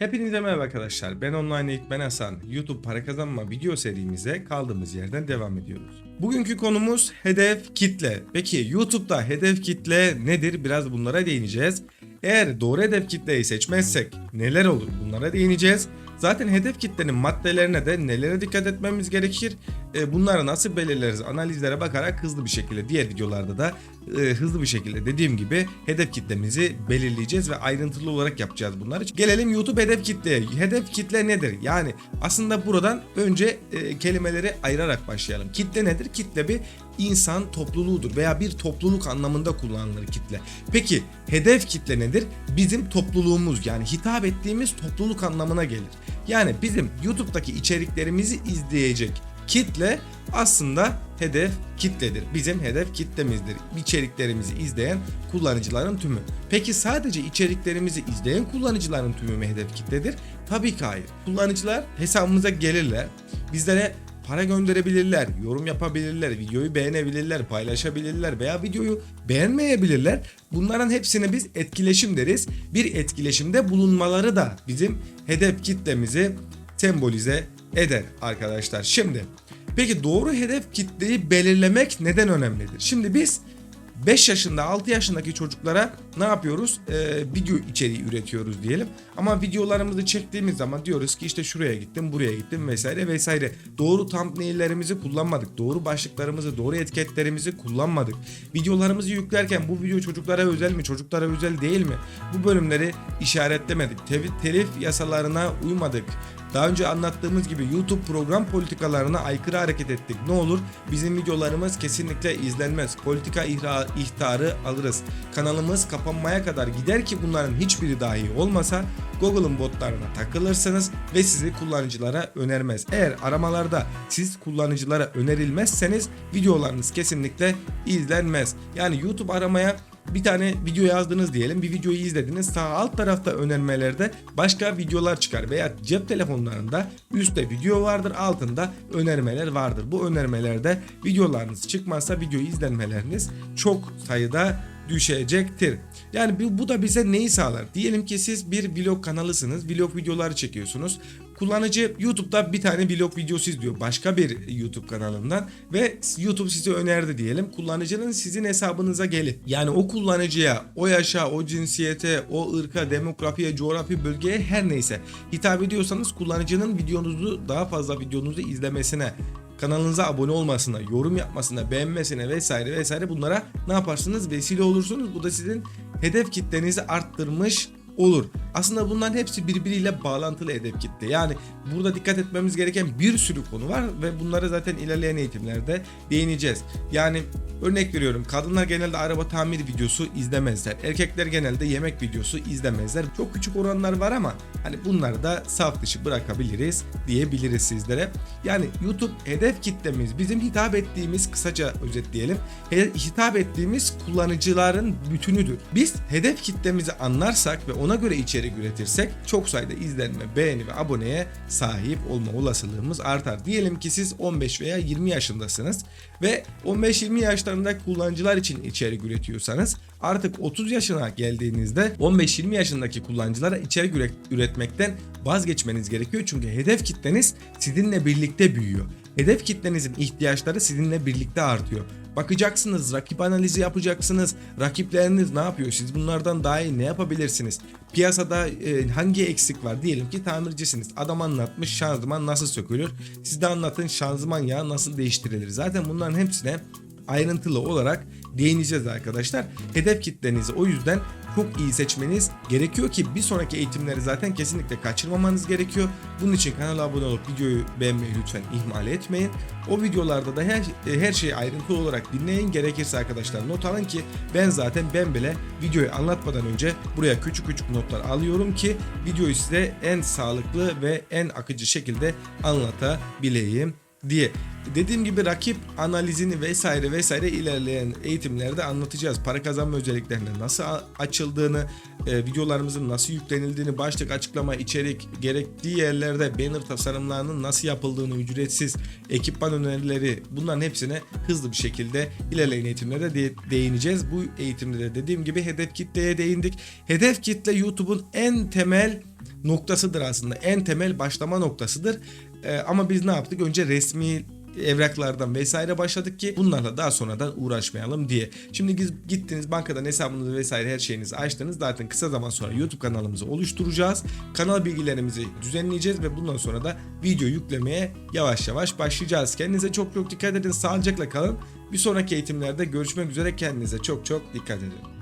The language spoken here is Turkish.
Hepinize merhaba arkadaşlar. Ben Online Eğitmen Hasan. YouTube para kazanma video serimize kaldığımız yerden devam ediyoruz. Bugünkü konumuz hedef kitle. Peki YouTube'da hedef kitle nedir? Biraz bunlara değineceğiz. Eğer doğru hedef kitleyi seçmezsek neler olur? Bunlara değineceğiz. Zaten hedef kitlenin maddelerine de nelere dikkat etmemiz gerekir? E, bunları nasıl belirleriz? Analizlere bakarak hızlı bir şekilde diğer videolarda da e, hızlı bir şekilde dediğim gibi hedef kitlemizi belirleyeceğiz ve ayrıntılı olarak yapacağız bunları. Gelelim YouTube hedef kitleye. Hedef kitle nedir? Yani aslında buradan önce e, kelimeleri ayırarak başlayalım. Kitle nedir? Kitle bir insan topluluğudur veya bir topluluk anlamında kullanılır kitle. Peki hedef kitle nedir? Bizim topluluğumuz yani hitap ettiğimiz topluluk anlamına gelir. Yani bizim YouTube'daki içeriklerimizi izleyecek kitle aslında hedef kitledir. Bizim hedef kitlemizdir. İçeriklerimizi izleyen kullanıcıların tümü. Peki sadece içeriklerimizi izleyen kullanıcıların tümü mü hedef kitledir? Tabii ki hayır. Kullanıcılar hesabımıza gelirler. Bizlere para gönderebilirler, yorum yapabilirler, videoyu beğenebilirler, paylaşabilirler veya videoyu beğenmeyebilirler. Bunların hepsine biz etkileşim deriz. Bir etkileşimde bulunmaları da bizim hedef kitlemizi sembolize eder arkadaşlar. Şimdi peki doğru hedef kitleyi belirlemek neden önemlidir? Şimdi biz 5 yaşında 6 yaşındaki çocuklara ne yapıyoruz? Ee, video içeriği üretiyoruz diyelim. Ama videolarımızı çektiğimiz zaman diyoruz ki işte şuraya gittim, buraya gittim vesaire vesaire. Doğru thumbnail'lerimizi kullanmadık. Doğru başlıklarımızı, doğru etiketlerimizi kullanmadık. Videolarımızı yüklerken bu video çocuklara özel mi, çocuklara özel değil mi? Bu bölümleri işaretlemedik. Tev- telif yasalarına uymadık. Daha önce anlattığımız gibi YouTube program politikalarına aykırı hareket ettik. Ne olur bizim videolarımız kesinlikle izlenmez. Politika ihra, ihtarı alırız. Kanalımız kapanmaya kadar gider ki bunların hiçbiri dahi olmasa Google'ın botlarına takılırsınız ve sizi kullanıcılara önermez. Eğer aramalarda siz kullanıcılara önerilmezseniz videolarınız kesinlikle izlenmez. Yani YouTube aramaya bir tane video yazdınız diyelim. Bir videoyu izlediniz. Sağ alt tarafta önermelerde başka videolar çıkar veya cep telefonlarında üstte video vardır, altında önermeler vardır. Bu önermelerde videolarınız çıkmazsa video izlenmeleriniz çok sayıda düşecektir. Yani bu, bu da bize neyi sağlar? Diyelim ki siz bir vlog kanalısınız. Vlog videoları çekiyorsunuz. Kullanıcı YouTube'da bir tane vlog videosu izliyor başka bir YouTube kanalından ve YouTube size önerdi diyelim. Kullanıcının sizin hesabınıza gelip yani o kullanıcıya, o yaşa, o cinsiyete, o ırka, demografiye, coğrafi bölgeye her neyse hitap ediyorsanız kullanıcının videonuzu daha fazla videonuzu izlemesine kanalınıza abone olmasına, yorum yapmasına, beğenmesine vesaire vesaire bunlara ne yaparsınız? Vesile olursunuz. Bu da sizin hedef kitlenizi arttırmış olur. Aslında bunların hepsi birbiriyle bağlantılı hedef kitle. Yani burada dikkat etmemiz gereken bir sürü konu var ve bunları zaten ilerleyen eğitimlerde değineceğiz. Yani örnek veriyorum kadınlar genelde araba tamir videosu izlemezler. Erkekler genelde yemek videosu izlemezler. Çok küçük oranlar var ama hani bunları da saf dışı bırakabiliriz diyebiliriz sizlere. Yani YouTube hedef kitlemiz bizim hitap ettiğimiz kısaca özetleyelim. Hitap ettiğimiz kullanıcıların bütünüdür. Biz hedef kitlemizi anlarsak ve ona göre içerik üretirsek çok sayıda izlenme, beğeni ve aboneye sahip olma olasılığımız artar. Diyelim ki siz 15 veya 20 yaşındasınız ve 15-20 yaşlarındaki kullanıcılar için içerik üretiyorsanız artık 30 yaşına geldiğinizde 15-20 yaşındaki kullanıcılara içerik üret- üretmekten vazgeçmeniz gerekiyor. Çünkü hedef kitleniz sizinle birlikte büyüyor. Hedef kitlenizin ihtiyaçları sizinle birlikte artıyor. Bakacaksınız, rakip analizi yapacaksınız. Rakipleriniz ne yapıyor? Siz bunlardan daha iyi ne yapabilirsiniz? Piyasada e, hangi eksik var? Diyelim ki tamircisiniz. Adam anlatmış şanzıman nasıl sökülür? Siz de anlatın şanzıman yağı nasıl değiştirilir? Zaten bunların hepsine ayrıntılı olarak değineceğiz arkadaşlar. Hedef kitlenizi o yüzden çok iyi seçmeniz gerekiyor ki bir sonraki eğitimleri zaten kesinlikle kaçırmamanız gerekiyor. Bunun için kanala abone olup videoyu beğenmeyi lütfen ihmal etmeyin. O videolarda da her, her şeyi ayrıntılı olarak dinleyin. Gerekirse arkadaşlar not alın ki ben zaten ben bile videoyu anlatmadan önce buraya küçük küçük notlar alıyorum ki videoyu size en sağlıklı ve en akıcı şekilde anlatabileyim diye. Dediğim gibi rakip analizini vesaire vesaire ilerleyen eğitimlerde anlatacağız. Para kazanma özelliklerine nasıl açıldığını, e, videolarımızın nasıl yüklenildiğini, başlık, açıklama, içerik, gerektiği yerlerde banner tasarımlarının nasıl yapıldığını, ücretsiz ekipman önerileri bunların hepsine hızlı bir şekilde ilerleyen eğitimlerde de- değineceğiz. Bu eğitimde de dediğim gibi hedef kitleye değindik. Hedef kitle YouTube'un en temel noktasıdır aslında. En temel başlama noktasıdır. Ee, ama biz ne yaptık? Önce resmi evraklardan vesaire başladık ki bunlarla daha sonradan uğraşmayalım diye. Şimdi gittiniz bankadan hesabınızı vesaire her şeyinizi açtınız. Zaten kısa zaman sonra YouTube kanalımızı oluşturacağız. Kanal bilgilerimizi düzenleyeceğiz ve bundan sonra da video yüklemeye yavaş yavaş başlayacağız. Kendinize çok çok dikkat edin. Sağlıcakla kalın. Bir sonraki eğitimlerde görüşmek üzere. Kendinize çok çok dikkat edin.